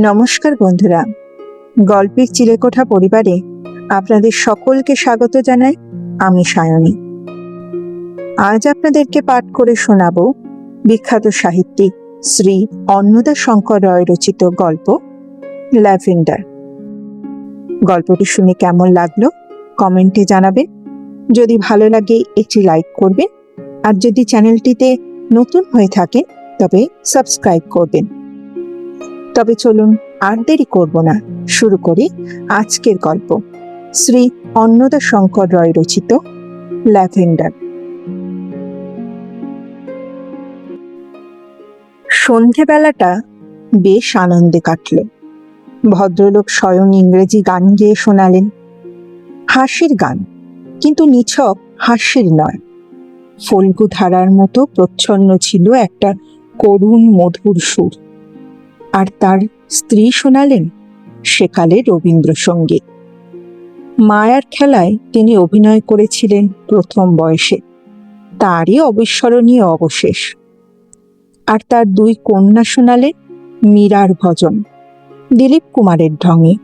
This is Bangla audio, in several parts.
নমস্কার বন্ধুরা। গল্পের চিলেকোঠা পরিবারে আপনাদের সকলকে স্বাগত জানাই আমি সায়নী। আজ আপনাদেরকে পাঠ করে শোনাব বিখ্যাত সাহিত্যিক শ্রী অন্নদা শঙ্কর রয় রচিত গল্প, ল্যাভেন্ডার। গল্পটি শুনে কেমন লাগল কমেন্টে জানাবেন। যদি ভালো লাগে একটি লাইক করবেন। আর যদি চ্যানেলটিতে নতুন হয়ে থাকে তবে সাবস্ক্রাইব করবেন। তবে চলুন আর দেরি করব না। শুরু করি আজকের গল্প। শ্রী অন্নদা শঙ্কর রয় রচিত ল্যাভেন্ডার। সন্ধেবেলাটা বেশ আনন্দে কাটল। ভদ্রলোক স্বয়ং ইংরেজি গান গেয়ে শোনালেন। হাসির গান, কিন্তু নিছক হাসির নয়। ফল্গু ধারার মতো প্রচ্ছন্ন ছিল একটা করুণ মধুর সুর। আর তার স্ত্রী শোনালেন সেকালে রবীন্দ্রসঙ্গীত। মায়ার খেলায় তিনি অভিনয় করেছিলেন প্রথম বয়সে। তারই অবিস্মরণীয় অবশেষ। আর তার দুই কন্যা শোনালেন মীরার ভজন, দিলীপ কুমারের ঢঙে।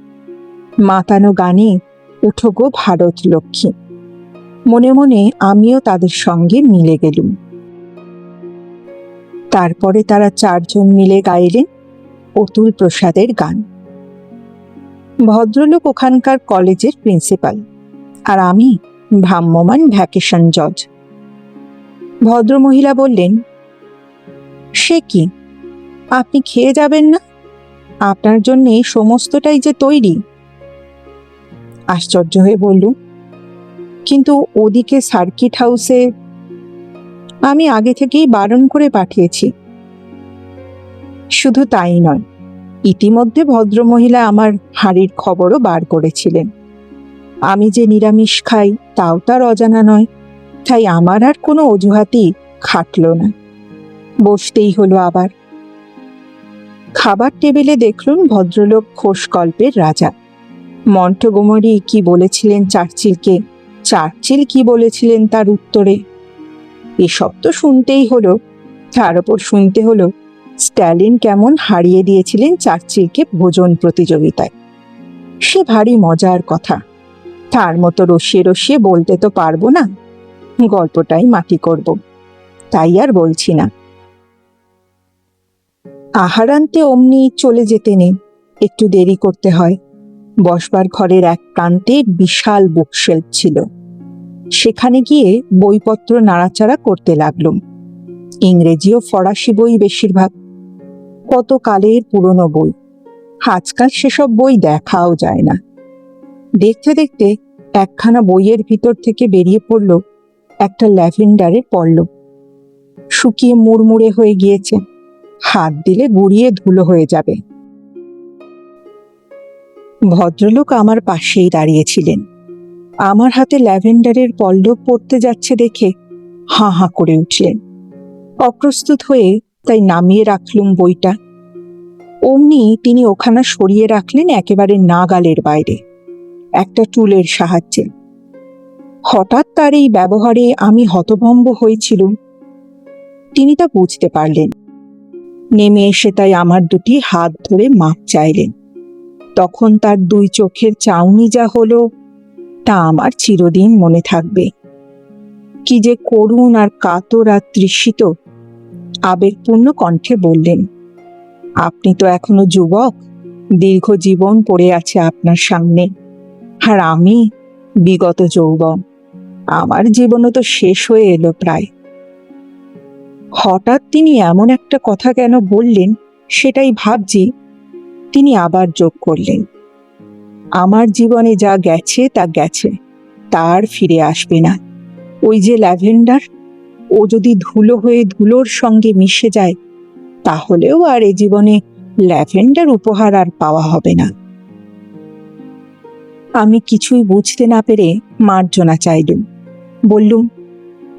মাতানো গানে, উঠো গো ভারত লক্ষ্মী। মনে মনে আমিও তাদের সঙ্গে মিলে গেলুম। তারপরে তারা চারজন মিলে গাইলেন অতুল প্রসাদের গান। ভদ্রলোক ওখানকার কলেজের প্রিন্সিপাল আর আমি ভ্রাম্যমান ভ্যাকেশন জজ। ভদ্রমহিলা বললেন, সে কি? আপনি খেয়ে যাবেন না? আপনার জন্যে সমস্তটাই যে তৈরি? আশ্চর্য হয়ে বললুম, কিন্তু ওদিকে সার্কিট হাউসে আমি আগে থেকেই বারণ করে পাঠিয়েছি। শুধু তাই নয়, ইতিমধ্যে ভদ্রমহিলা আমার হাড়ির খবরও বার করেছিলেন। আমি যে নিরামিষ খাই, তাও তার অজানা নয়, তাই আমার আর কোনো অজুহাতই খাটল না। বসতেই হলো আবার। খাবার টেবিলে দেখলুন ভদ্রলোক খোশ গল্পের রাজা। মন্টগোমরি কি বলেছিলেন চার্চিলকে, চার্চিল কি বলেছিলেন তার উত্তরে? এসব তো শুনতেই হলো, তার ওপর শুনতে হলো স্ট্যালিন কেমন হারিয়ে দিয়েছিলেন চার্চিলকে ভোজন প্রতিযোগিতায়। সে ভারী মজার কথা। তার মতো রসিয়ে রসিয়ে বলতে তো পারব না। গল্পটাই মাটি করব। তাই আর বলছি না। আহারান্তে অমনি চলে যেতে নেই। একটু দেরি করতে হয়। বসবার ঘরের এক প্রান্তে বিশাল বুকশেলফ ছিল। সেখানে গিয়ে বইপত্র নাড়াচাড়া করতে লাগলুম। ইংরেজি ও ফরাসি বই বেশিরভাগ। কত কালের পুরনো বই? আজকাল সেসব বই দেখাও যায় না। দেখতে দেখতে একখানা বইয়ের ভিতর থেকে বেরিয়ে পড়ল একটা ল্যাভেন্ডারের পল্লব। শুকিয়ে মুড়মুড়ে হয়ে গিয়েছে। হাত দিলে গুড়িয়ে ধুলো হয়ে যাবে। ভদ্রলোক আমার পাশেই দাঁড়িয়েছিলেন। আমার হাতে ল্যাভেন্ডারের পল্লব পড়তে যাচ্ছে দেখে হাঁ হাঁ করে উঠলেন। অপ্রস্তুত হয়ে তাই নামিয়ে রাখলুম বইটা। অমনি তিনি ওখানা সরিয়ে রাখলেন একেবারে নাগালের বাইরে, একটা টুলের সাহায্যে। হঠাৎ তার এই ব্যবহারে আমি হতভম্ব হয়েছিলুম। তিনি তা বুঝতে পারলেন। নেমে এসে তাই আমার দুটি হাত ধরে মাপ চাইলেন। তখন তার দুই চোখের চাউনি যা হলো, তা আমার চিরদিন মনে থাকবে। কি যে করুণ আর কাতর আর তৃষিত আবেগপূর্ণ কণ্ঠে বললেন, আপনি তো এখনও যুবক, দীর্ঘ জীবন পড়ে আছে আপনার সামনে। আর আমি বিগত যৌবন, আমার জীবনও তো শেষ হয়ে এলো প্রায়। হঠাৎ তিনি এমন একটা কথা কেন বললেন সেটাই ভাবছি। তিনি আবার যোগ করলেন, আমার জীবনে যা গেছে তা গেছে, তার ফিরে আসবে না। ওই যে ল্যাভেন্ডার ও যদি ধুলো হয়ে ধুলোর সঙ্গে মিশে যায়, তাহলেও আর এ জীবনে ল্যাভেন্ডার উপহার আর পাওয়া হবে না। আমি কিছুই বুঝতে না পেরে মার্জনা চাইলুম। বললুম,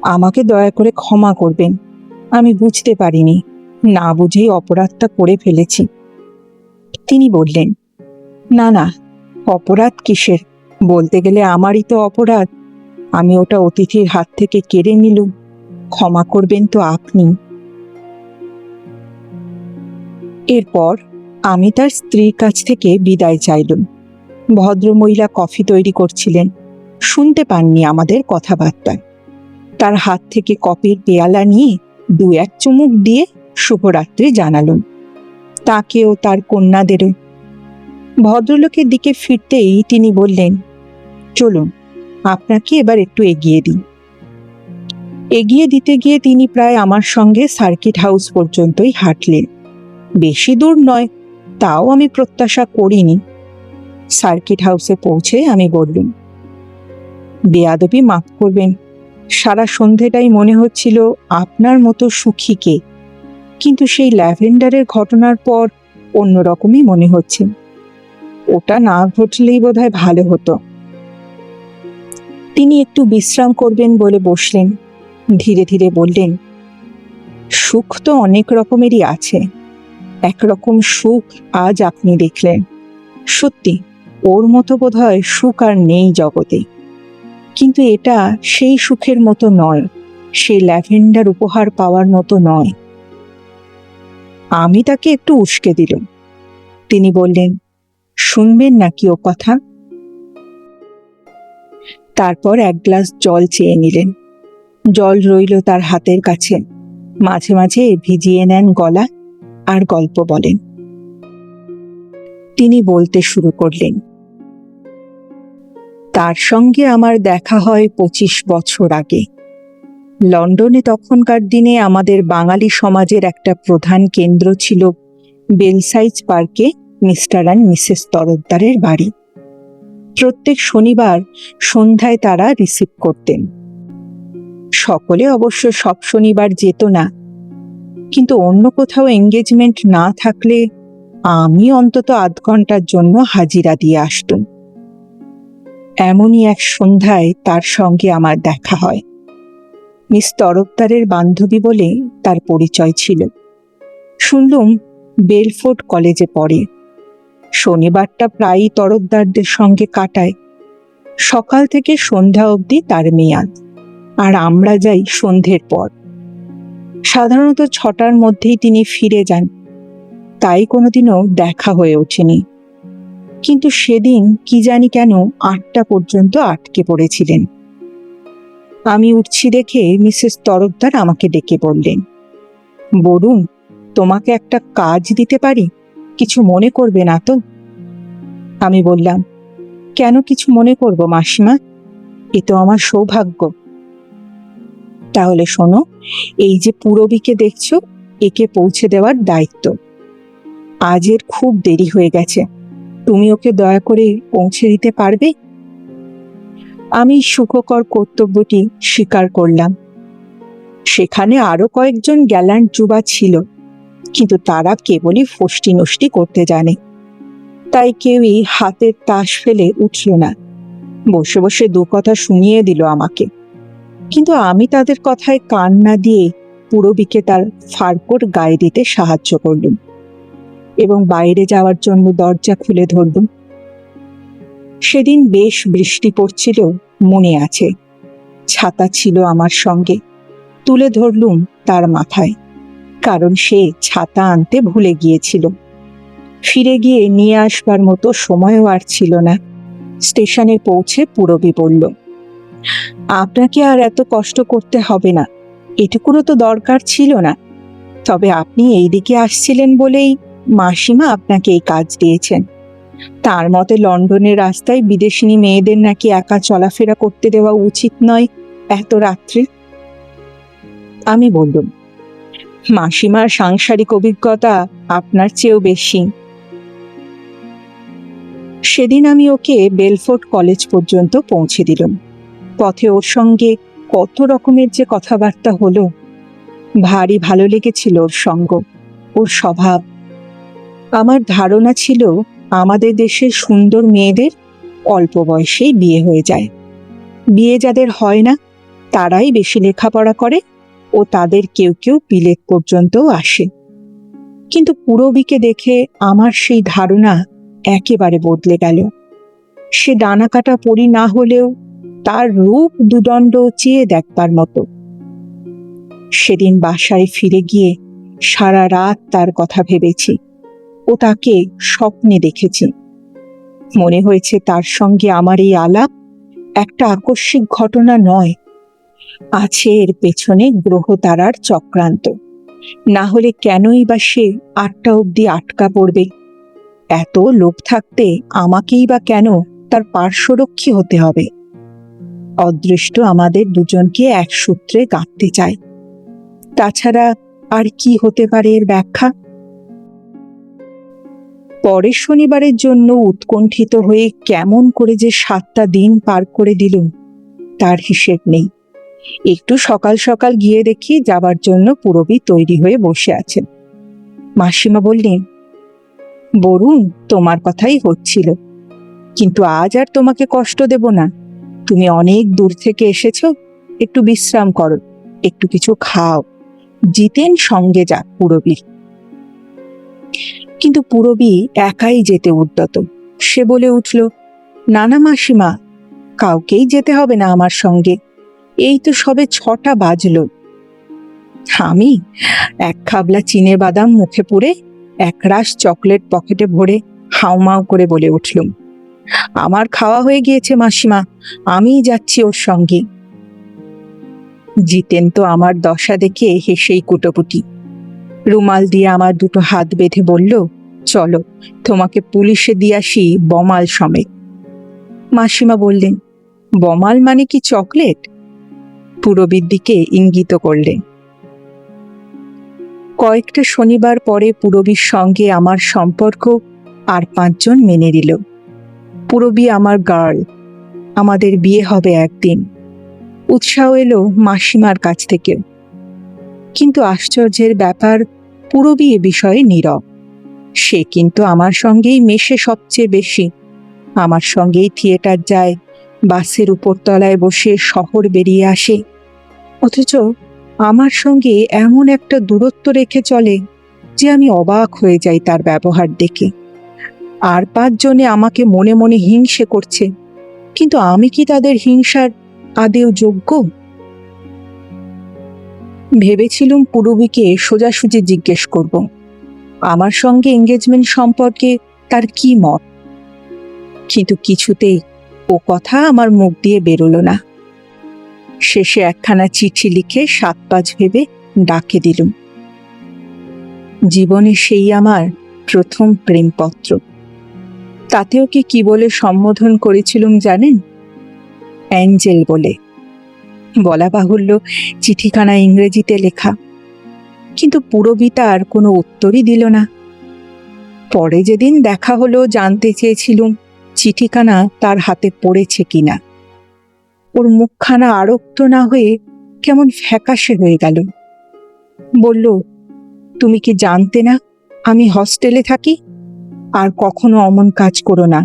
আমাকে দয়া করে ক্ষমা করবেন। আমি বুঝতে পারিনি, না বুঝেই অপরাধটা করে ফেলেছি। তিনি বললেন, না না, অপরাধ কিসের? বলতে গেলে আমারই তো অপরাধ। আমি ওটা অতিথির হাত থেকে কেড়ে নিলুম। ক্ষমা করবেন তো আপনি। এরপর আমি তার স্ত্রীর কাছ থেকে বিদায় চাইলুম। ভদ্রমহিলা কফি তৈরি করছিলেন। শুনতে পাননি আমাদের কথাবার্তা। তার হাত থেকে কপির পেয়ালা নিয়ে দু এক চুমুক দিয়ে শুভরাত্রি জানালুম। তাকেও তার কন্যাদেরও। ভদ্রলোকের দিকে ফিরতেই তিনি বললেন, চলুন, আপনাকে এবার একটু এগিয়ে দিই। এগিয়ে দিতে গিয়ে তিনি প্রায় আমার সঙ্গে সার্কিট হাউস পর্যন্তই হাঁটলেন। বেশি দূর নয়, তাও আমি প্রত্যাশা করিনি। সার্কিট হাউসে পৌঁছে আমি বললুম, বেয়াদবি মাফ করবেন। সারা সন্ধেটাই মনে হচ্ছিল আপনার মতো সুখী কে। কিন্তু সেই ল্যাভেন্ডারের ঘটনার পর অন্যরকমই মনে হচ্ছে। ওটা না ঘটলেই বোধহয় ভালো হতো। তিনি একটু বিশ্রাম করবেন বলে বসলেন। ধীরে ধীরে বললেন, সুখ তো অনেক রকমেরই আছে। একরকম সুখ আজ আপনি দেখলেন। সত্যি, ওর মতো বোধহয় সুখ আর নেই জগতে। কিন্তু এটা সেই সুখের মতো নয় সেই ল্যাভেন্ডার উপহার পাওয়ার মতো নয়। আমি তাকে একটু উস্কে দিলাম। তিনি বললেন, শুনবেন নাকি ও কথা? তারপর এক গ্লাস জল চেয়ে নিলেন। জল রইল তার হাতের কাছে। মাঝে মাঝে ভিজিয়ে নেন গলা আর গল্প বলেন। তিনি বলতে শুরু করলেন, তার সঙ্গে আমার দেখা হয় পঁচিশ বছর আগে। লন্ডনে তখনকার দিনে আমাদের বাঙালি সমাজের একটা প্রধান কেন্দ্র ছিল বেলসাইজ পার্কে মিস্টার অ্যান্ড মিসেস তরফদারের বাড়ি। প্রত্যেক শনিবার সন্ধ্যায় তারা রিসিভ করতেন। সকলে অবশ্য সব শনিবার যেত না। কিন্তু অন্য কোথাও এঙ্গেজমেন্ট না থাকলে আমি অন্তত আধ ঘণ্টার জন্য হাজিরা দিয়ে আসতুম। এমনই এক সন্ধ্যায় তার সঙ্গে আমার দেখা হয়। মিস তরফদারের বান্ধবী বলে তার পরিচয় ছিল। শুনলুম বেলফোর্ড কলেজে পড়ে। শনিবারটা প্রায়ই তরফদারদের সঙ্গে কাটায়। সকাল থেকে সন্ধ্যা অবধি তার মেয়াদ। আর আমরা যাই সন্ধ্যের পর। সাধারণত ছটার মধ্যেই তিনি ফিরে যান। তাই কোনোদিনও দেখা হয়ে ওঠেনি। কিন্তু সেদিন কি জানি কেন আটটা পর্যন্ত আটকে পড়েছিলেন। আমি উঠছি দেখে মিসেস তরফদার আমাকে ডেকে বললেন, বরুণ, তোমাকে একটা কাজ দিতে পারি? কিছু মনে করবে না তো? আমি বললাম, কেন কিছু মনে করব মাসিমা? এ তো আমার সৌভাগ্য। তাহলে শোনো, এই যে পুরবীকে দেখছ, একে পৌঁছে দেওয়ার দায়িত্ব। আজের খুব দেরি হয়ে গেছে। তুমি ওকে দয়া করে পৌঁছে দিতে পারবে? আমি সুখকর কর্তব্যটি স্বীকার করলাম। সেখানে আরও কয়েকজন গ্যালান্ট যুবা ছিল, কিন্তু তারা কেবলই ফষ্টি নষ্টি করতে জানে। তাই কেউই হাতের তাস ফেলে উঠল না। বসে বসে দু কথা শুনিয়ে দিল আমাকে। কিন্তু আমি তাদের কথায় কান না দিয়ে পুরবীকে তার ফারকোর গায়ে দিতে সাহায্য করলুম এবং বাইরে যাওয়ার জন্য দরজা খুলে ধরলুম। সেদিন বেশ বৃষ্টি পড়ছিল, মনে আছে। ছাতা ছিল আমার সঙ্গে। তুলে ধরলুম তার মাথায়, কারণ সে ছাতা আনতে ভুলে গিয়েছিল। ফিরে গিয়ে নিয়ে আসবার মতো সময়ও আর ছিল না। স্টেশনে পৌঁছে পুরবী বলল আপনাকে আর এত কষ্ট করতে হবে না। এটুকুরও তো দরকার ছিল না। তবে আপনি এই দিকে আসছিলেন বলেই মাসিমা আপনাকে এই কাজ দিয়েছেন। তার মতে লন্ডনের রাস্তায় বিদেশিনী মেয়েদের নাকি একা চলাফেরা করতে দেওয়া উচিত নয় এত রাত্রে। আমি বললুম, মাসিমার সাংসারিক অভিজ্ঞতা আপনার চেয়েও বেশি। সেদিন আমি ওকে বেলফোর্ট কলেজ পর্যন্ত পৌঁছে দিলাম। পথে ওর সঙ্গে কত রকমের যে কথাবার্তা হলো। ভারী ভালো লেগেছিল ওর সঙ্গ, ওর স্বভাব। আমার ধারণা ছিল আমাদের দেশের সুন্দর মেয়েদের অল্প বয়সেই বিয়ে হয়ে যায়। বিয়ে যাদের হয় না, তারাই বেশি লেখাপড়া করে ও তাদের কেউ কেউ বিলেত পর্যন্তও আসে। কিন্তু পুরবীকে দেখে আমার সেই ধারণা একেবারে বদলে গেল। সে ডানা কাটা পরি না হলেও তার রূপ দুদণ্ড চেয়ে দেখবার মতো। সেদিন বাসায় ফিরে গিয়ে সারা রাত তার কথা ভেবেছি ও তাকে স্বপ্নে দেখেছি। মনে হয়েছে তার সঙ্গে আমার এই আলাপ একটা আকস্মিক ঘটনা নয়, আছে এর পেছনে গ্রহ তারার চক্রান্ত। না হলে কেনই বা সে আটটা অবধি আটকা পড়বে? এত লোক থাকতে আমাকেই বা কেন তার পার্শ্বরক্ষী হতে হবে? অদৃষ্ট আমাদের দুজনকে এক সূত্রে গাঁথতে চায়। তাছাড়া আর কি হতে পারে এর ব্যাখ্যা? পরের শনিবারের জন্য উৎকণ্ঠিত হয়ে কেমন করে যে সাতটা দিন পার করে দিলুম, তার হিসেব নেই। একটু সকাল সকাল গিয়ে দেখি যাবার জন্য পুরবী তৈরি হয়ে বসে আছেন। মাসিমা বললেন, বরুণ, তোমার কথাই হচ্ছিল, কিন্তু আজ আর তোমাকে কষ্ট দেব না। তুমি অনেক দূর থেকে এসেছ, একটু বিশ্রাম করো, একটু কিছু খাও। জিতেন সঙ্গে যাক পুরবীর কিন্তু পুরবী একাই যেতে উদ্যত। সে বলে উঠল না না মাসিমা, কাউকেই যেতে হবে না আমার সঙ্গে। এই তো সবে ছটা বাজলো। আমি এক খাবলা চিনে বাদাম মুখে পুরে এক রাশ চকলেট পকেটে ভরে হাউমাউ করে বলে উঠলুম। আমার খাওয়া হয়ে গিয়েছে, মাসিমা। আমিই যাচ্ছি ওর সঙ্গে। জিতেন তো আমার দশা দেখে হেসেই কুটোপুটি রুমাল দিয়ে আমার দুটো হাত বেঁধে বলল, চলো, তোমাকে পুলিশে দিয়ে আসি বমাল সমেত। মাসিমা বললেন, বমাল মানে কি চকলেট? পুরবীর দিকে ইঙ্গিত করলেন। কয়েকটা শনিবার পরে পুরবীর সঙ্গে আমার সম্পর্ক আর পাঁচজন মেনে নিল। পুরবী আমার গার্ল, আমাদের বিয়ে হবে একদিন। উৎসাহ এলো মাসিমার কাছ থেকে। কিন্তু আশ্চর্যের ব্যাপার, পুরবী এ বিষয়ে নীরব। সে কিন্তু আমার সঙ্গেই মেশে সবচেয়ে বেশি। আমার সঙ্গেই থিয়েটার যায়, বাসের উপরতলায় বসে শহর বেরিয়ে আসে। অথচ আমার সঙ্গে এমন একটা দূরত্ব রেখে চলে যে আমি অবাক হয়ে যাই তার ব্যবহার দেখে। আর পাঁচজনে আমাকে মনে মনে হিংসে করছে। কিন্তু আমি কি তাদের হিংসার আদেও যোগ্য? ভেবেছিলুম পুরবীকে সোজাসুজি জিজ্ঞেস করব। আমার সঙ্গে এঙ্গেজমেন্ট সম্পর্কে তার কি মত? কিন্তু কিছুতেই ও কথা আমার মুখ দিয়ে বেরোলো না। শেষে একখানা চিঠি লিখে সাত পাঁচ ভেবে ডাকে দিলুম। জীবনে সেই আমার প্রথম প্রেমপত্র। তাতেও কি কি বলে সম্বোধন করেছিলুম জানেন? অ্যাঞ্জেল বলে। বলা বাহুল্য চিঠিখানা ইংরেজিতে লেখা। কিন্তু পুরবী তার কোনো উত্তরই দিল না। পরে যেদিন দেখা হলো জানতে চেয়েছিলুম চিঠিখানা তার হাতে পড়েছে কিনা। ওর মুখখানা আরক্ত না হয়ে কেমন ফ্যাকাশে হয়ে গেল। বলল, তুমি কি জানতে না আমি হস্টেলে থাকি? আর কখনো অমন কাজ করো না।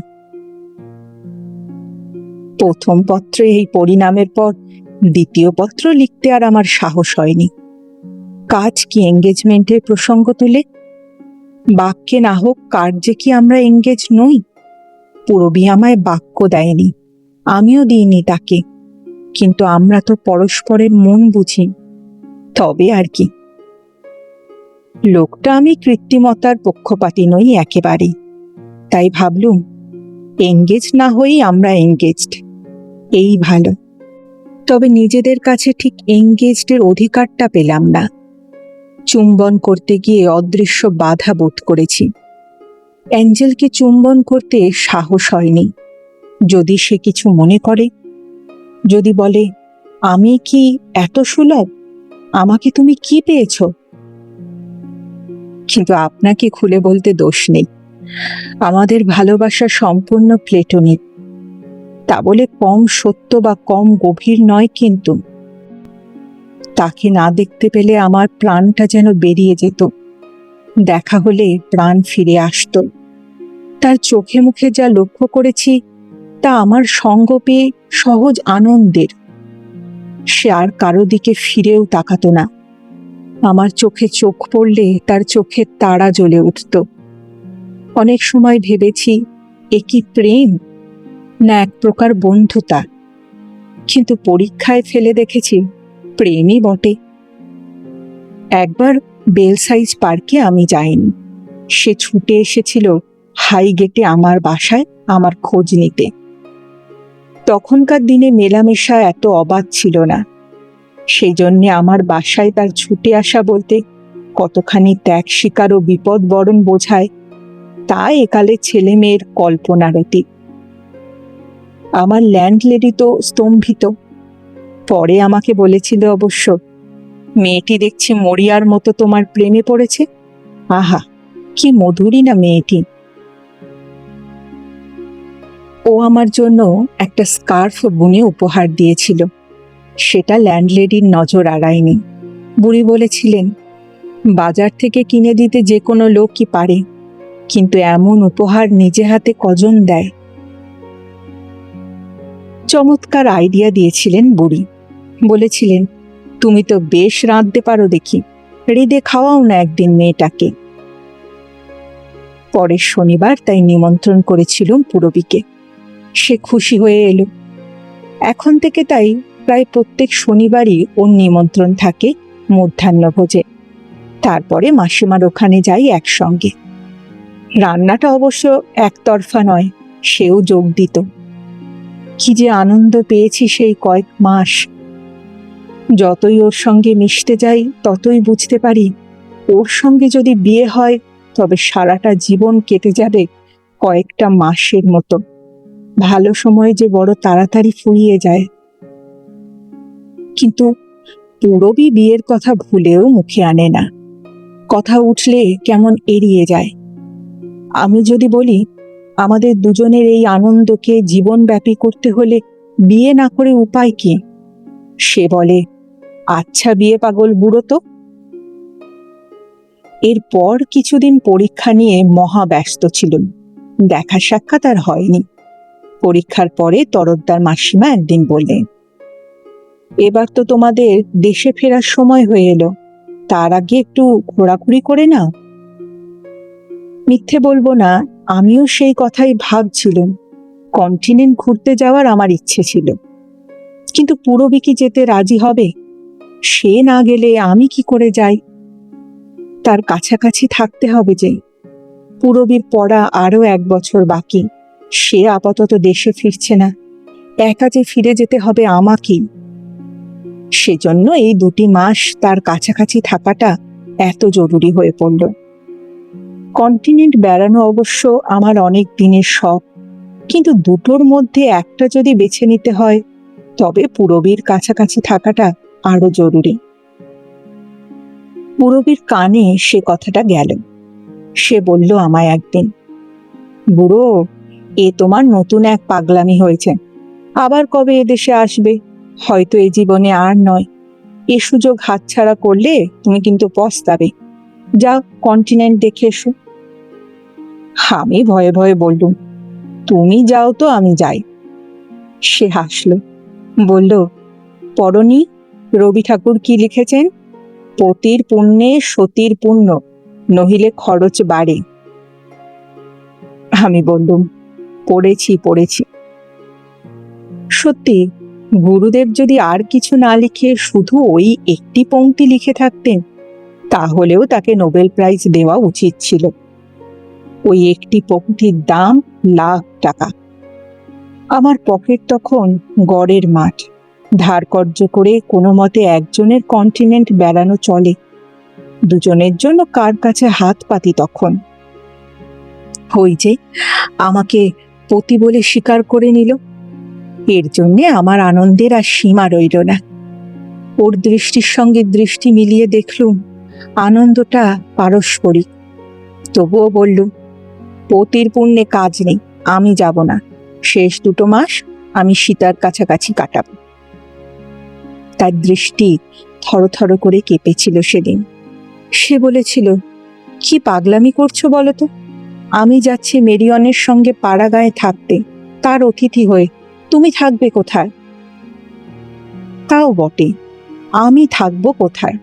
প্রথম পত্রে এই পরিণামের পর দ্বিতীয় পত্র লিখতে আর আমার সাহস হয়নি। কাজ কি এঙ্গেজমেন্টের প্রসঙ্গ তুলে? বাক্যে না হোক কার্যে কি আমরা এঙ্গেজ নই, পুরবী আমায় বাক্য দেয়নি, আমিও দিইনি তাকে, কিন্তু আমরা তো পরস্পরের মন বুঝি, তবে আর কি। লোকটা আমি কৃত্রিমতার পক্ষপাতী নই একেবারেই তাই ভাবলুম এঙ্গেজ না হয়েই আমরা এঙ্গেজড এই ভালো। তবে নিজেদের কাছে ঠিক এঙ্গেজডের অধিকারটা পেলাম না। চুম্বন করতে গিয়ে অদৃশ্য বাধা বোধ করেছি। অ্যাঞ্জেলকে চুম্বন করতে সাহস হয়নি। যদি সে কিছু মনে করে, যদি বলে, আমি কি এত সুলভ? আমাকে তুমি কি পেয়েছ? কিন্তু আপনাকে খুলে বলতে দোষ নেই। আমাদের ভালোবাসা সম্পূর্ণ প্লেটনিক। তা বলে কম সত্য বা কম গভীর নয় কিন্তু। তাকে না দেখতে পেলে আমার প্রাণটা যেন বেরিয়ে যেত। দেখা হলে প্রাণ ফিরে আসতো। তার চোখে মুখে যা লক্ষ্য করেছি, তা আমার সঙ্গ পেয়ে সহজ আনন্দের। সে আর কারও দিকে ফিরেও তাকাতো না। আমার চোখে চোখ পড়লে তার চোখের তারা জ্বলে উঠত। অনেক সময় ভেবেছি, এ কি প্রেম? না এক প্রকার বন্ধুতা। কিন্তু পরীক্ষায় ফেলে দেখেছি, প্রেমই বটে। একবার বেল সাইজ পার্কে আমি যাইনি। সে ছুটে এসেছিল হাই গেটে আমার বাসায় আমার খোঁজ নিতে। তখনকার দিনে মেলামেশা এত অবাধ ছিল না। সেই জন্যে আমার বাসায় তার ছুটে আসা বলতে কতখানি ত্যাগ, শিকার ও বিপদ বরণ বোঝায়, তা একালে ছেলে মেয়ের কল্পনার অতীত। আমার ল্যান্ডলেডি তো স্তম্ভিত। পরে আমাকে বলেছিল অবশ্য, মেয়েটি দেখছি মরিয়ার মতো তোমার প্রেমে পড়েছে। আহা, কি মধুরী না মেয়েটি! ও আমার জন্য একটা স্কার্ফ বুনে উপহার দিয়েছিল। সেটা ল্যান্ডলেডির নজর আড়ায়নি। বুড়ি বলেছিলেন, বাজার থেকে কিনে দিতে যে কোনো লোকই পারে, কিন্তু এমন উপহার নিজে হাতে কজন দেয়? চমৎকার আইডিয়া দিয়েছিলেন বুড়ি। বলেছিলেন, তুমি তো বেশ রাঁধতে পারো দেখি রেঁধে খাওয়াও না একদিন মেয়েটাকে। পরের শনিবার তাই নিমন্ত্রণ করেছিলুম পুরবীকে। সে খুশি হয়ে এলো। এখন থেকে তাই প্রায় প্রত্যেক শনিবারই ওর নিমন্ত্রণ থাকে মধ্যাহ্নভোজে তারপরে মাসিমার ওখানে যাই একসঙ্গে। রান্নাটা অবশ্য একতরফা নয়, সেও যোগ দিত। কি যে আনন্দ পেয়েছি সেই কয়েক মাস। যতই ওর সঙ্গে মিশতে যাই, ততই বুঝতে পারি, ওর সঙ্গে যদি বিয়ে হয়, তবে সারাটা জীবন কেটে যাবে কয়েকটা মাসের মতো। ভালো সময় যে বড় তাড়াতাড়ি ফুরিয়ে যায়। কিন্তু পুরবী বিয়ের কথা ভুলেও মুখে আনে না। কথা উঠলে কেমন এড়িয়ে যায়। আমি যদি বলি, আমাদের দুজনের এই আনন্দকে জীবনব্যাপী করতে হলে বিয়ে না করে উপায় কি? সে বলে আচ্ছা বিয়ে পাগল বুড়ো তো। এরপর কিছুদিন পরীক্ষা নিয়ে মহা ব্যস্ত ছিলুম। দেখা সাক্ষাৎ আর হয়নি। পরীক্ষার পরে তরদ্দার মাসিমা একদিন বললেন এবার তো তোমাদের দেশে ফেরার সময় হয়ে এলো। তার আগে একটু ঘোরাঘুরি করে নাও। মিথ্যে বলব না, আমিও সেই কথাই ভাবছিলাম। কন্টিনেন্ট ঘুরতে যাওয়ার আমার ইচ্ছে ছিল। কিন্তু পুরবী কি যেতে রাজি হবে, সে না গেলে আমি কি করে যাই? তার কাছাকাছি থাকতে হবে যে পুরবীর পড়া আরও এক বছর বাকি, সে আপাতত দেশে ফিরছে না। একা যে ফিরে যেতে হবে আমাকেই। সেজন্য এই দুটি মাস তার কাছাকাছি থাকাটা এত জরুরি হয়ে পড়ল। কন্টিনেন্ট বেড়ানো অবশ্য আমার অনেক দিনের শখ, কিন্তু দুটোর মধ্যে একটা যদি বেছে নিতে হয়, তবে পুরবীর কাছাকাছি থাকাটা আরও জরুরি। পুরবীর কানে সে কথাটা গেল। সে বলল আমায় একদিন, বুড়ো, এ তোমার নতুন এক পাগলামি হয়েছে, আবার কবে এদেশে আসবে? হয়তো এ জীবনে আর নয়। এ সুযোগ হাতছাড়া করলে তুমি কিন্তু পস্তাবে। যাও কন্টিনেন্ট দেখে এসো। আমি ভয়ে ভয়ে বললুম, তুমি যাও তো, আমি যাই। সে হাসলো, বলল, পরনি, রবি ঠাকুর কি লিখেছেন? পতির পুণ্যে সতীর পুণ্য নহিলে খরচ বাড়ে। আমি বললুম, পড়েছি পড়েছি। সত্যি গুরুদেব যদি আর কিছু না লিখে শুধু ওই একটি পংক্তি লিখে থাকতেন, তাহলেও তাকে নোবেল প্রাইজ দেওয়া উচিত ছিল। ওই একটি পংক্তির দাম লাখ টাকা। আমার পকেট তখন গড়ের মাঠ। ধার কর্য করে কোনো মতে একজনের কন্টিনেন্ট বেড়ানো চলে। দুজনের জন্য কার কাছে হাত পাতি তখন? ওই যে, আমাকে পতি বলে স্বীকার করে নিল। এর জন্যে আমার আনন্দের আর সীমা রইল না। ওর দৃষ্টির সঙ্গে দৃষ্টি মিলিয়ে দেখলুম, আনন্দটা পারস্পরিক। তবুও বললুম, পতির পুণ্যে কাজ নেই, আমি যাব না। শেষ দুটো মাস আমি সীতার কাছাকাছি কাটাব। তার দৃষ্টি থরথর করে কেঁপেছিল সেদিন। সে বলেছিল, কি পাগলামি করছ বলো তো? আমি যাচ্ছি মেরিয়নের সঙ্গে পাড়াগায়ে থাকতে, তার অতিথি হয়ে তুমি থাকবে কোথায়? তাও বটে, আমি থাকব কোথায়?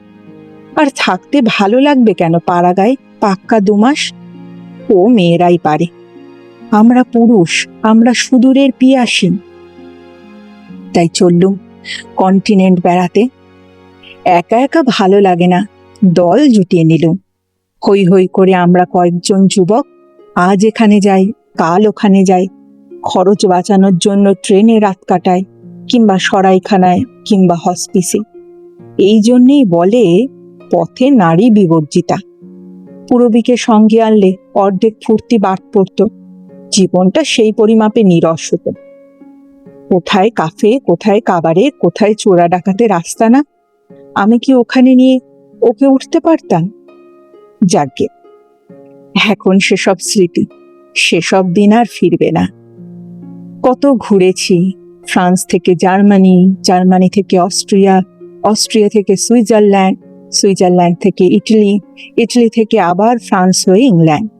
আর থাকতে ভালো লাগবে কেন পাড়াগায়ে পাক্কা দুমাস? ও মেয়েরাই পারে। আমরা পুরুষ, আমরা সুদূরের পিয়াসী। তাই চললুম কন্টিনেন্ট বেড়াতে। একা একা ভালো লাগে না, দল জুটিয়ে নিলুম। হই হই করে আমরা কয়েকজন যুবক আজ এখানে যাই, কাল ওখানে যাই খরচ বাঁচানোর জন্য ট্রেনে রাত কাটায়, কিংবা সরাইখানায়, কিংবা হসপিসে। এই জন্যেই বলে, পথে নারী বিবর্জিতা। পুরবীকে সঙ্গে আনলে অর্ধেক ফুর্তি বাদ পড়তো। জীবনটা সেই পরিমাপে নিরস হতো। কোথায় কাফে, কোথায় কাবারে, কোথায় চোরা ডাকাতে রাস্তা না? আমি কি ওখানে নিয়ে ওকে উঠতে পারতাম? যাকে এখন সেসব স্মৃতি, সেসব দিন আর ফিরবে না। কত ঘুরেছি। ফ্রান্স থেকে জার্মানি জার্মানি থেকে অস্ট্রিয়া অস্ট্রিয়া থেকে সুইজারল্যান্ড সুইজারল্যান্ড থেকে ইটালি ইটালি থেকে আবার ফ্রান্স হয়ে ইংল্যান্ড।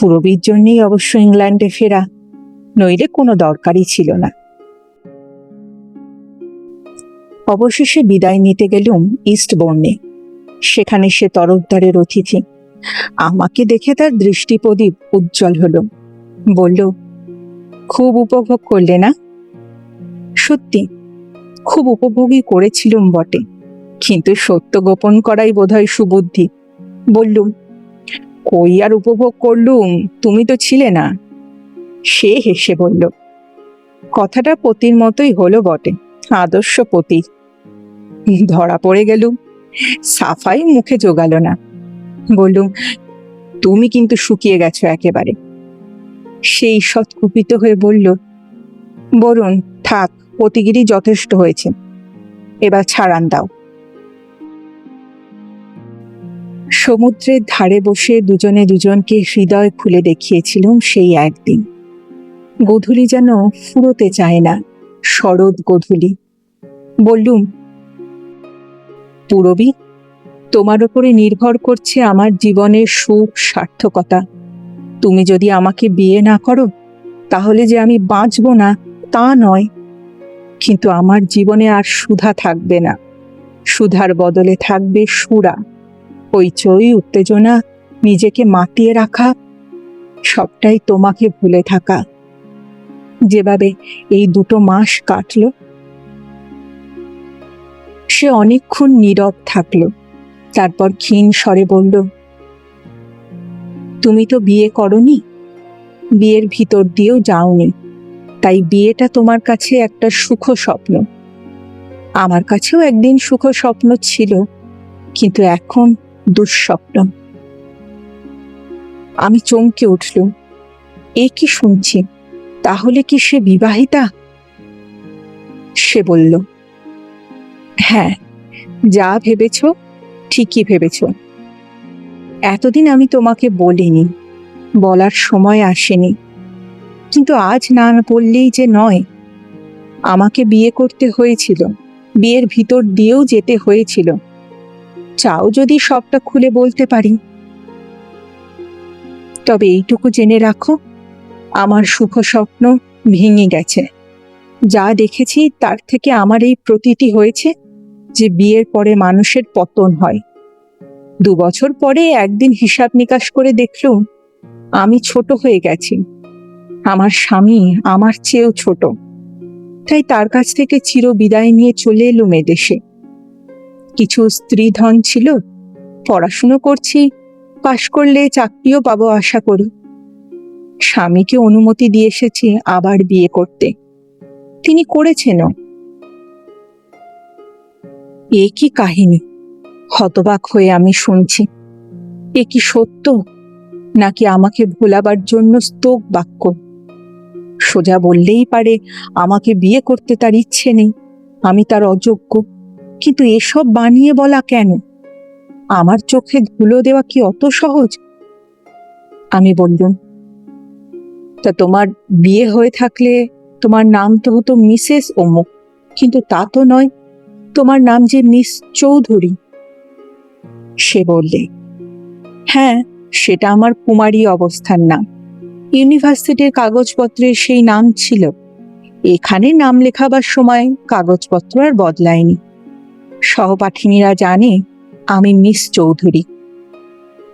পুরবীর জন্যই অবশ্য ইংল্যান্ডে ফেরা, নইলে কোনো দরকারই ছিল না। অবশেষে বিদায় নিতে গেলুম ইস্টবোর্নে। সেখানে সে তরফদারের অতিথি। আমাকে দেখে তার দৃষ্টিপ্রদীপ উজ্জ্বল হল। বলল খুব উপভোগ করলে না? সত্যি, খুব উপভোগই করেছিলুম বটে। কিন্তু সত্য গোপন করাই বোধহয় সুবুদ্ধি। বললুম, কই আর উপভোগ করলুম? তুমি তো ছিলে না। সে হেসে বলল, কথাটা পতির মতোই হলো বটে, আদর্শ পতি ধরা পড়ে গেলুম, সাফাই মুখে জোগালো না। বললুম, তুমি কিন্তু শুকিয়ে গেছো একেবারে। সেই সৎ কুপিত হয়ে বলল, বরুণ, থাক পতিগিরি যথেষ্ট হয়েছে। এবার ছাড়ান দাও। সমুদ্রের ধারে বসে দুজনে দুজনকে হৃদয় খুলে দেখিয়েছিলাম সেই একদিন। গধূলি যেন ফুরোতে চায় না, শরৎ গধূলি। বললুম, পুরবী, তোমার উপরে নির্ভর করছে আমার জীবনের সুখ, সার্থকতা। তুমি যদি আমাকে বিয়ে না করো, তাহলে যে আমি বাঁচব না, তা নয়। কিন্তু আমার জীবনে আর সুধা থাকবে না। সুধার বদলে থাকবে সুরা। ওই হইচই উত্তেজনা, নিজেকে মাতিয়ে রাখা, সবটাই তোমাকে ভুলে থাকা। যেভাবে এই দুটো মাস কাটলো, সে অনেকক্ষণ নীরব থাকল। তারপর ক্ষীণ স্বরে বলল তুমি তো বিয়ে করনি। বিয়ের ভিতর দিয়েও যাওনি। তাই বিয়েটা তোমার কাছে একটা সুখ স্বপ্ন। আমার কাছেও একদিন সুখ স্বপ্ন ছিল, কিন্তু এখন দুঃস্বপ্ন। আমি চমকে উঠলুম। এ কি শুনছি? তাহলে কি সে বিবাহিতা? সে বলল হ্যাঁ যা ভেবেছ ঠিকই ভেবেছ। এতদিন আমি তোমাকে বলিনি, বলার সময় আসেনি। কিন্তু আজ না বললেই যে নয়, আমাকে বিয়ে করতে হয়েছিল, বিয়ের ভিতর দিয়েও যেতে হয়েছিল। চাও যদি সবটা খুলে বলতে পারি। তবে এইটুকু জেনে রাখো, আমার সুখ স্বপ্ন ভেঙে গেছে। যা দেখেছি তার থেকে আমার এই প্রতীতি হয়েছে যে বিয়ের পরে মানুষের পতন হয়। দু বছর পরে একদিন হিসাব নিকাশ করে দেখলুম, আমি ছোট হয়ে গেছি। আমার স্বামী আমার চেয়েও ছোট। তাই তার কাছ থেকে চির বিদায় নিয়ে চলে এলুম এদেশে। কিছু স্ত্রী ধন ছিল, পড়াশুনো করছি, পাশ করলে চাকরিও পাবো আশা করি। স্বামীকে অনুমতি দিয়ে এসেছি আবার বিয়ে করতে। তিনি করেছেনও। এ কি কাহিনী? হতবাক হয়ে আমি শুনছি। এ কি সত্য? নাকি আমাকে ভোলাবার জন্য স্তোক বাক্য? সোজা বললেই পারে, আমাকে বিয়ে করতে তার ইচ্ছে নেই, আমি তার অযোগ্য। কিন্তু এসব বানিয়ে বলা কেন? আমার চোখে ধুলো দেওয়া কি অত সহজ? আমি বললুম, তা তোমার বিয়ে হয়ে থাকলে তোমার নাম তো হতো মিসেস অমুক কিন্তু তা তো নয়। তোমার নাম যে মিস চৌধুরী সে বললে হ্যাঁ সেটা আমার কুমারী অবস্থার নাম। ইউনিভার্সিটির কাগজপত্রে সেই নাম ছিল। এখানে নাম লেখাবার সময় কাগজপত্র আর বদলায়নি। সহপাঠিনীরা জানে আমি মিস চৌধুরী।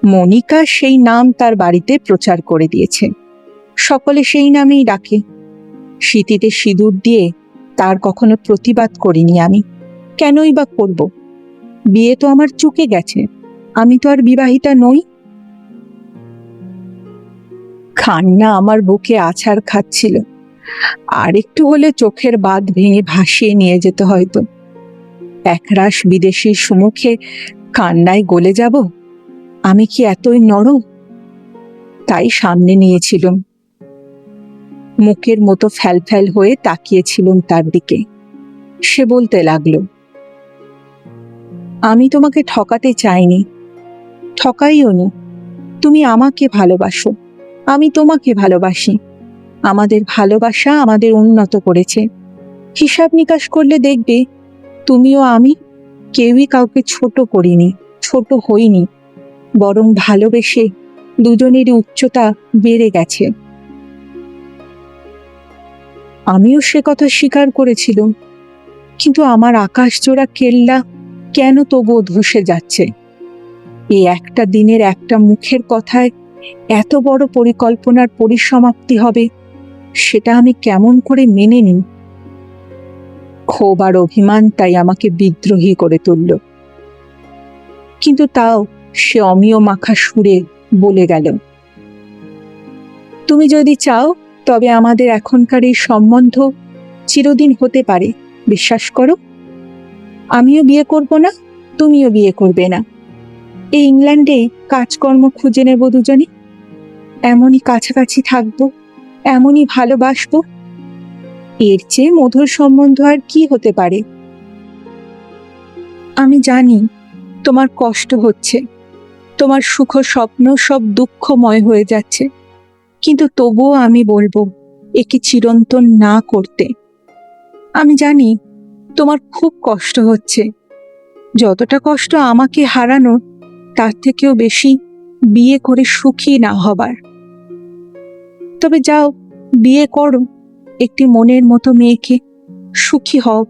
মনিকা সেই নাম তার বাড়িতে প্রচার করে দিয়েছে। সকলে সেই নামেই ডাকে। স্মৃতিতে সিঁদুর দিয়ে তার কখনো প্রতিবাদ করিনি আমি। কেনই বা করব? বিয়ে তো আমার চুকে গেছে। আমি তো আর বিবাহিতা নই। খান্না আমার বুকে আছাড় খাচ্ছিল। আর একটু হলে চোখের বাঁধ ভেঙে ভাসিয়ে নিয়ে যেত হয়তো। একরাশ বিদেশি সুমুখে কান্নায় গলে যাব? আমি কি এতই নরম? তাই সামনে নিয়েছিলুম। মুখের মতো ফ্যাল ফ্যাল হয়ে তাকিয়েছিলুম তার দিকে। সে বলতে লাগল, আমি তোমাকে ঠকাতে চাইনি। ঠকাইও নি। তুমি আমাকে ভালোবাসো। আমি তোমাকে ভালোবাসি। আমাদের ভালোবাসা আমাদের উন্নত করেছে। হিসাব নিকাশ করলে দেখবে তুমিও আমি কেউই কাউকে ছোট করিনি, ছোট হইনি। বরং ভালোবেসে দুজনেরই উচ্চতা বেড়ে গেছে। আমিও সে কথা স্বীকার করেছিলাম। কিন্তু আমার আকাশ জোড়া কেল্লা কেন তবুও ধসে যাচ্ছে? এই একটা দিনের একটা মুখের কথায় এত বড় পরিকল্পনার পরিসমাপ্তি হবে, সেটা আমি কেমন করে মেনে নিই? ক্ষোভ আর অভিমান তাই আমাকে বিদ্রোহী করে তুলল। কিন্তু তাও সে অমীয় মাখা সুরে বলে গেল, তুমি যদি চাও, তবে আমাদের এখনকার এই সম্বন্ধ চিরদিন হতে পারে, বিশ্বাস করো। আমিও বিয়ে করব না, তুমিও বিয়ে করবে না। এই ইংল্যান্ডে কাজকর্ম খুঁজে নেব দুজনে? এমনই কাছাকাছি থাকব, এমনই ভালোবাসবো? এর চেয়ে মধুর সম্বন্ধ আর কি হতে পারে? আমি জানি তোমার কষ্ট হচ্ছে, তোমার সুখ স্বপ্ন সব দুঃখময় হয়ে যাচ্ছে, কিন্তু তবুও আমি বলব একে চিরন্তন না করতে। আমি জানি তোমার খুব কষ্ট হচ্ছে, যতটা কষ্ট আমাকে হারানো তার থেকেও বেশি বিয়ে করে সুখী না হবার। তবে যাও, বিয়ে করো, একটি মনের মতো মেয়েকে সুখী হও।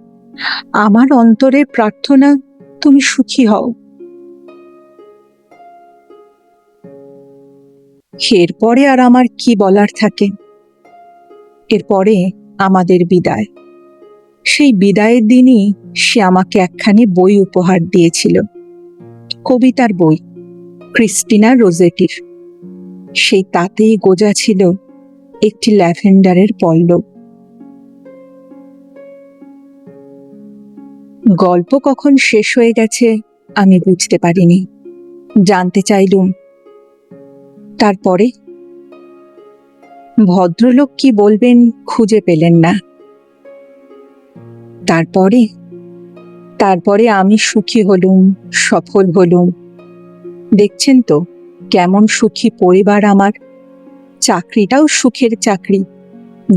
আমার অন্তরের প্রার্থনা, তুমি সুখী হও। এরপরে আর আমার কি বলার থাকে? এরপরে আমাদের বিদায়। সেই বিদায়ের দিনই সে আমাকে একখানি বই উপহার দিয়েছিল। কবিতার বই, ক্রিস্টিনা রোজেটির। সেই তাতেই গোজা ছিল একটি ল্যাভেন্ডারের পল্লব। গল্প কখন শেষ হয়ে গেছে আমি বুঝতে পারিনি। জানতে চাইলুম। তারপরে? ভদ্রলোক কি বলবেন খুঁজে পেলেন না। তারপরে? তারপরে আমি সুখী হলুম, সফল হলুম। দেখছেন তো, কেমন সুখী পরিবার আমার। চাকরিটাও সুখের চাকরি।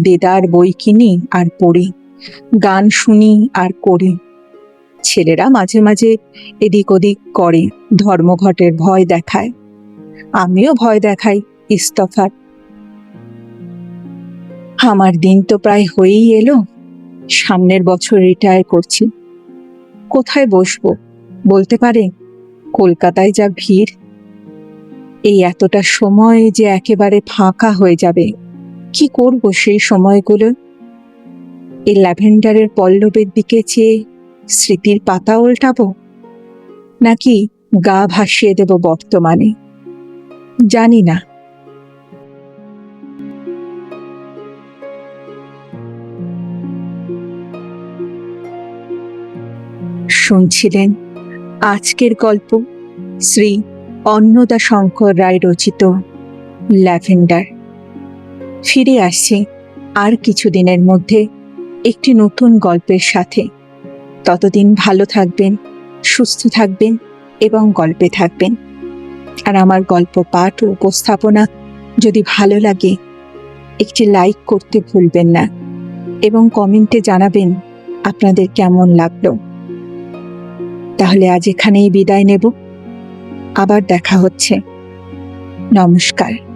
দেদার বই কিনি আর পড়ি, গান শুনি আর করি। ছেলেরা মাঝে মাঝে এদিক ওদিক করে, ধর্মঘটের ভয় দেখায়। আমিও ভয় দেখাই, ইস্তফার। আমার দিন তো প্রায় হয়েই এলো। সামনের বছর রিটায়ার করছি। কোথায় বসবো? বলতে পারে, কলকাতায় যা ভিড়। এই এতটা সময় যে একেবারে ফাঁকা হয়ে যাবে। কি করব সেই সময়গুলো? এই ল্যাভেন্ডারের পল্লবের দিকে চেয়ে স্মৃতির পাতা উল্টাবো? নাকি গা ভাসিয়ে দেব বর্তমানে? জানি না। শুনছিলেন আজকের গল্প শ্রী অন্নদা শঙ্কর রায় রচিত ল্যাভেন্ডার। ফিরে আসছি আর কিছুদিনের মধ্যে একটি নতুন গল্পের সাথে। ততদিন ভালো থাকবেন, সুস্থ থাকবেন এবং গল্পে থাকবেন। আর আমার গল্প পাঠ ও উপস্থাপনা যদি ভালো লাগে, একটি লাইক করতে ভুলবেন না এবং কমেন্টে জানাবেন আপনাদের কেমন লাগল। তাহলে আজ এখানেই বিদায় নেব। আবার দেখা হচ্ছে। নমস্কার।